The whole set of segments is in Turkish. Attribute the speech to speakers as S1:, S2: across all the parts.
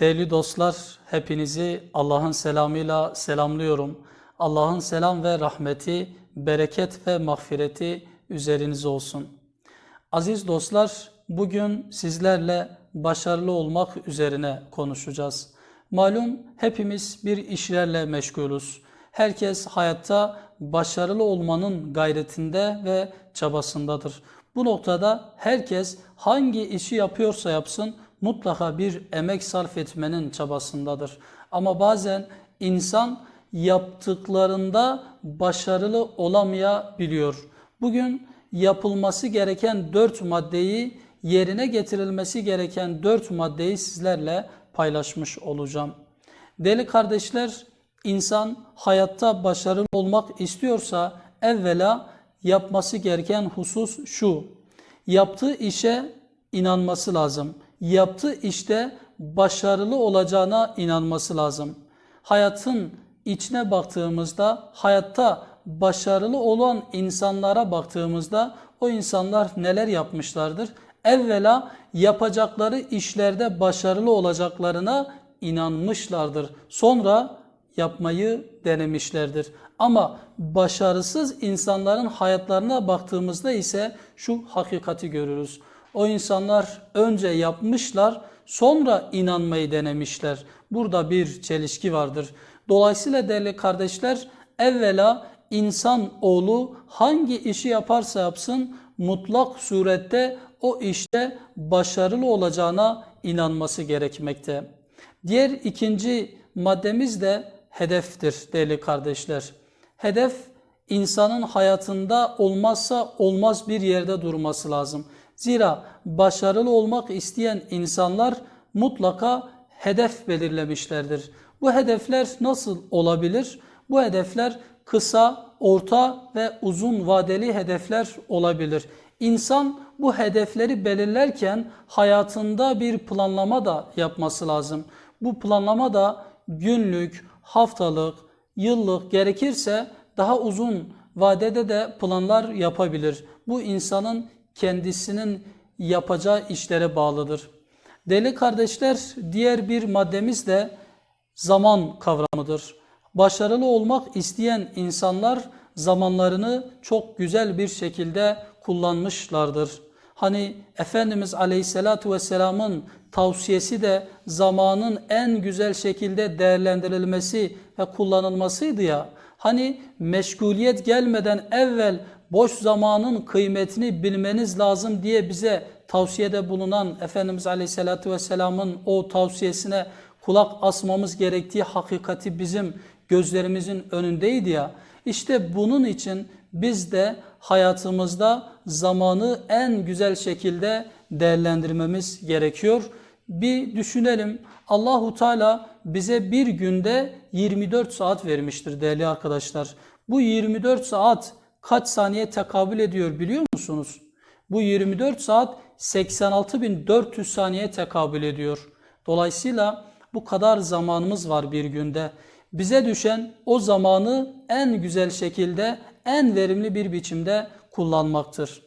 S1: Değerli dostlar, hepinizi Allah'ın selamıyla selamlıyorum. Allah'ın selam ve rahmeti, bereket ve mağfireti üzerinize olsun. Aziz dostlar, bugün sizlerle başarılı olmak üzerine konuşacağız. Malum hepimiz bir işlerle meşgulüz. Herkes hayatta başarılı olmanın gayretinde ve çabasındadır. Bu noktada herkes hangi işi yapıyorsa yapsın mutlaka bir emek sarf etmenin çabasındadır. Ama bazen insan yaptıklarında başarılı olamayabiliyor. Bugün yapılması gereken dört maddeyi yerine getirilmesi gereken dört maddeyi sizlerle paylaşmış olacağım. Deli kardeşler, insan hayatta başarılı olmak istiyorsa evvela yapması gereken husus şu. Yaptığı işe inanması lazım. Yaptığı işte başarılı olacağına inanması lazım. Hayatın içine baktığımızda, hayatta başarılı olan insanlara baktığımızda o insanlar neler yapmışlardır? Evvela yapacakları işlerde başarılı olacaklarına inanmışlardır. Sonra yapmayı denemişlerdir. Ama başarısız insanların hayatlarına baktığımızda ise şu hakikati görürüz. O insanlar önce yapmışlar, sonra inanmayı denemişler. Burada bir çelişki vardır. Dolayısıyla değerli kardeşler, evvela insan oğlu hangi işi yaparsa yapsın mutlak surette o işte başarılı olacağına inanması gerekmekte. Diğer ikinci maddemiz de hedeftir değerli kardeşler. Hedef insanın hayatında olmazsa olmaz bir yerde durması lazım. Zira başarılı olmak isteyen insanlar mutlaka hedef belirlemişlerdir. Bu hedefler nasıl olabilir? Bu hedefler kısa, orta ve uzun vadeli hedefler olabilir. İnsan bu hedefleri belirlerken hayatında bir planlama da yapması lazım. Bu planlama da günlük, haftalık, yıllık gerekirse daha uzun vadede de planlar yapabilir. Bu insanın kendisinin yapacağı işlere bağlıdır. Deli kardeşler diğer bir maddemiz de zaman kavramıdır. Başarılı olmak isteyen insanlar zamanlarını çok güzel bir şekilde kullanmışlardır. Hani Efendimiz Aleyhisselatü Vesselam'ın tavsiyesi de zamanın en güzel şekilde değerlendirilmesi ve kullanılmasıydı ya. Hani meşguliyet gelmeden evvel boş zamanın kıymetini bilmeniz lazım diye bize tavsiyede bulunan Efendimiz Aleyhisselatü Vesselam'ın o tavsiyesine kulak asmamız gerektiği hakikati bizim gözlerimizin önündeydi ya. İşte bunun için biz de hayatımızda zamanı en güzel şekilde değerlendirmemiz gerekiyor. Bir düşünelim. Allahu Teala bize bir günde 24 saat vermiştir değerli arkadaşlar. Bu 24 saat kaç saniye tekabül ediyor biliyor musunuz? Bu 24 saat 86.400 saniye tekabül ediyor. Dolayısıyla bu kadar zamanımız var bir günde. Bize düşen o zamanı en güzel şekilde, en verimli bir biçimde kullanmaktır.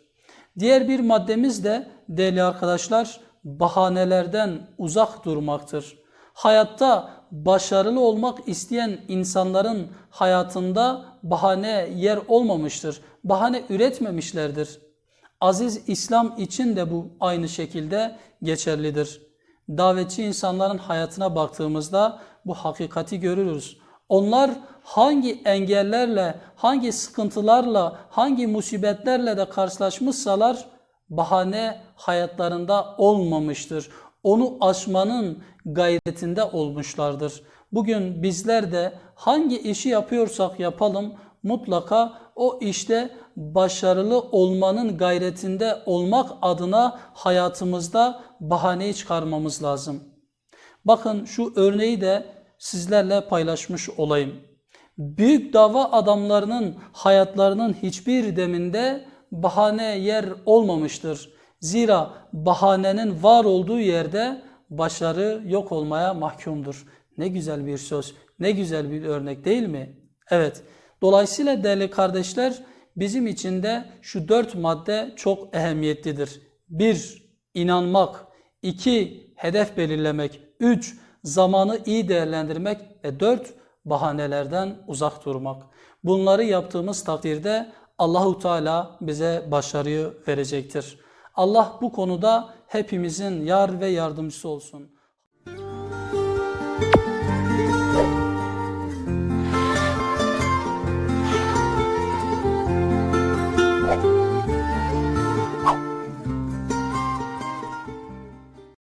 S1: Diğer bir maddemiz de değerli arkadaşlar bahanelerden uzak durmaktır. Hayatta başarılı olmak isteyen insanların hayatında bahane yer olmamıştır. Bahane üretmemişlerdir. Aziz İslam için de bu aynı şekilde geçerlidir. Davetçi insanların hayatına baktığımızda bu hakikati görürüz. Onlar hangi engellerle, hangi sıkıntılarla, hangi musibetlerle de karşılaşmışsalar bahane hayatlarında olmamıştır. Onu aşmanın gayretinde olmuşlardır. Bugün bizler de hangi işi yapıyorsak yapalım mutlaka o işte başarılı olmanın gayretinde olmak adına hayatımızda bahaneyi çıkarmamız lazım. Bakın şu örneği de sizlerle paylaşmış olayım. Büyük dava adamlarının hayatlarının hiçbir deminde bahane yer olmamıştır. Zira bahanenin var olduğu yerde başarı yok olmaya mahkumdur. Ne güzel bir söz, ne güzel bir örnek değil mi? Evet, dolayısıyla değerli kardeşler bizim için de şu dört madde çok ehemmiyetlidir. Bir, inanmak. iki hedef belirlemek. Üç, zamanı iyi değerlendirmek ve dört bahanelerden uzak durmak. Bunları yaptığımız takdirde Allahu Teala bize başarıyı verecektir. Allah bu konuda hepimizin yar ve yardımcısı olsun.